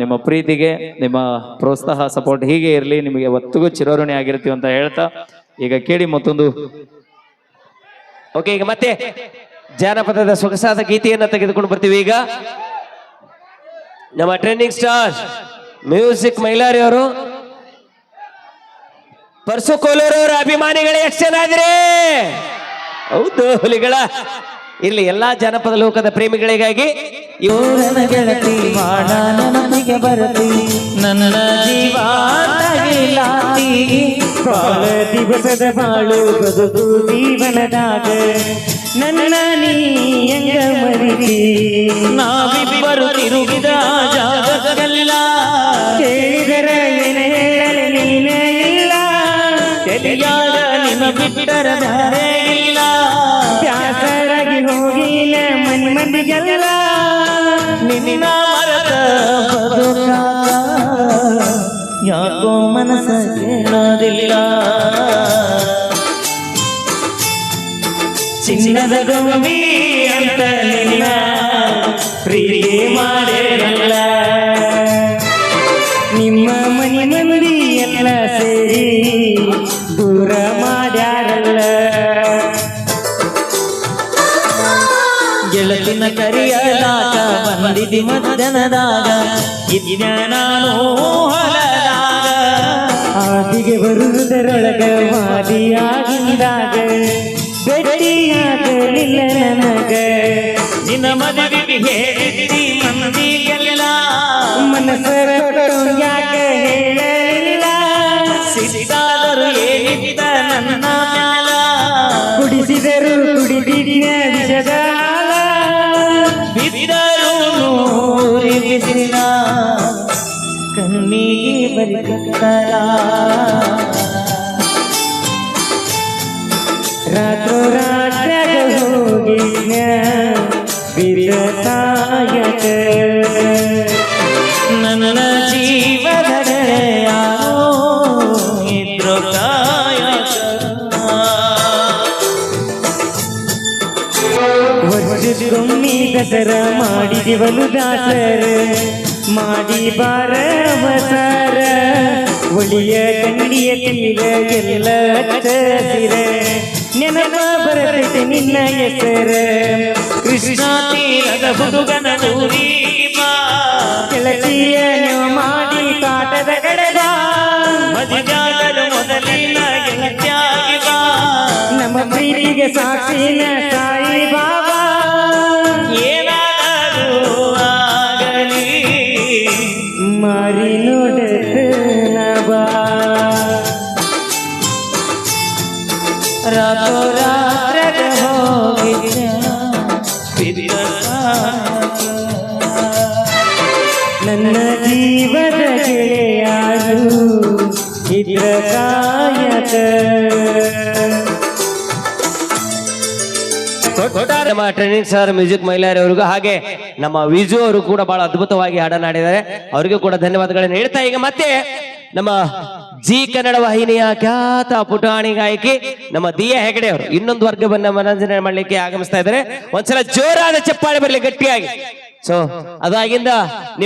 ನಿಮ್ಮ ಪ್ರೀತಿಗೆ, ನಿಮ್ಮ ಪ್ರೋತ್ಸಾಹ ಸಪೋರ್ಟ್ ಹೀಗೆ ಇರಲಿ, ನಿಮಗೆ ಒತ್ತಿಗೂ ಚಿರೋರುಣಿ ಆಗಿರ್ತೀವಿ ಅಂತ ಹೇಳ್ತಾ, ಈಗ ಕೇಳಿ ಮತ್ತೊಂದು. ಓಕೆ ಈಗ ಮತ್ತೆ ಜಾನಪದದ ಸೊಗಸಾದ ಗೀತೆಯನ್ನ ತೆಗೆದುಕೊಂಡು ಬರ್ತೀವಿ ಈಗ. ನಮ್ಮ ಟ್ರೆಂಡಿಂಗ್ ಸ್ಟಾರ್ ಮ್ಯೂಸಿಕ್ ಮೈಲಾರಿ ಅವರು, ಪರ್ಸು ಕೋಲೂರು ಅವರ ಅಭಿಮಾನಿಗಳು ಎಷ್ಟು ಹೌದು, ಹುಲಿಗಳ. ಇಲ್ಲಿ ಎಲ್ಲಾ ಜನಪದ ಲೋಕದ ಪ್ರೇಮಿಗಳಿಗಾಗಿ ನನ್ನ ಗೆಳತಿ ಮಾಡ ನನಗೆ ಬರತಿ ನನ್ನ ಜೀವ ತಗಿಲಾತಿ ಬಾಳ ದಿವಸದ ಬಾಳು ಬದುಕು ಜೀವನದಾಗ. ನನ್ನ ನೀ ಹೆಂಗ ಮರಿತಿ ನಾವಿಬ್ಬರು ತಿರುಗಿದ ಜಾಗದಲ್ಲ. ಕೇಳಿದರೆ ಏನೇ ನೀನೇ ಇಲ್ಲ. ತಿಳಿಯಾದ ನಿನ್ನ ಬಿಟ್ಟರ ಧಾರೆ ಇಲ್ಲ. ಪ್ಯಾಸರಾಗಿ ಹೋಗಿಲ್ಲ ಮನಿ ಮಂದಿಗೆಲ್ಲ ನಿನ್ನ ಮರದ ಬದುಕಾಗ ಯಾಕೋ ಮನಸ ಕೇಳೋದಿಲ್ಲ. ಚಿನ್ನದ ಗೊಂಬಿ ಅಂತ ನಿನ್ನ ಪ್ರೀತಿ ಮಾಡಿರಲ್ಲ. ನಿಮ್ಮ ಮನೆ ಮಂದಿ ಎಲ್ಲ ಸೇರಿ ದೂರ ಗೆಳತಿನ ಕರಿಯಲಾಕ ಬಂದಿದಿ ಮಧ್ಯನದಾಗ ಇದ್ದ ನಾನು ಆದಿಗೆ ಬರುವುದರೊಳಗ ಮಾದಿಯಾಗಿಂದಾಗ ಬೆಟ್ಟಿಯಾಗಲಿಲ್ಲ ನನಗ. ನಿನ್ನ ಮದುವೆ ಹೇಳಿದಿ ರಾತ್ರೋ ರಾತ್ರಾಗ ಹೋಗಿದ್ನ ನನ್ನ ಜೀವದ ಯಾರೋ ಇದ್ರು ಕಾಯಕ ವರ್ಷಕ್ಕೊಮ್ಮೆ ದಸರ ಮಾಡಿದಿವಲು ದಾಸರ ಮಾಡಿ ಬಾರ ಅವಸರ ಒಳಿಯ ತೀರ ಎಲ್ಲ ಹಚ್ಚಸಿರ ನೆನಪ ಬರತೈತೆ ನಿನ್ನ ಹೆಸರ. ಕೃಷ್ಣ ತೀರದ ಬಾ. ಕೆಳಚಿಯ ನೀವು ಮಾಡಿ ಕಾಟದ ಕಡೆದ ಮದುವೆಯಾಗಲು ಮೊದಲಿನ ಬಾ. ನಮ್ಮ ಪ್ರೀತಿಗೆ ಸಾಕ್ಷಿನ ಸಾಯಿ ಬಾಬಾ. ನನ್ನ ಜೀವದ ಗೆಳೆಯಾರು ಇದ್ರ ಕಾಯಕ ನಮ್ಮ ಟ್ರೈನಿಂಗ್ ಸರ್ ಮ್ಯೂಸಿಕ್ ಮಹಿಳೆಯರು ಅವರಿಗೂ ಹಾಗೆ ನಮ್ಮ ವಿಜು ಅವರು ಕೂಡ ಬಹಳ ಅದ್ಭುತವಾಗಿ ಹಾಡನಾಡಿದ್ದಾರೆ ಅವರಿಗೂ ಕೂಡ ಧನ್ಯವಾದಗಳನ್ನು ಹೇಳ್ತಾ ಈಗ ಮತ್ತೆ ನಮ್ಮ ಜಿ ಕನ್ನಡ ವಾಹಿನಿಯ ಖ್ಯಾತ ಪುಟಾಣಿ ಗಾಯಕಿ, ನಮ್ಮ ದಿಯಾ ಹೆಗಡೆ ಅವರು. ಇನ್ನೊಂದು ವರ್ಗವನ್ನ ಮನರಂಜನೆ ಮಾಡ್ಲಿಕ್ಕೆ ಆಗಮಿಸ್ತಾ ಇದ್ದಾರೆ. ಒಂದ್ಸಲ ಜೋರಾದ ಚಪ್ಪಾಳೆ ಬರಲಿ ಗಟ್ಟಿಯಾಗಿ. ಸೊ ಅದಾಗಿಂದ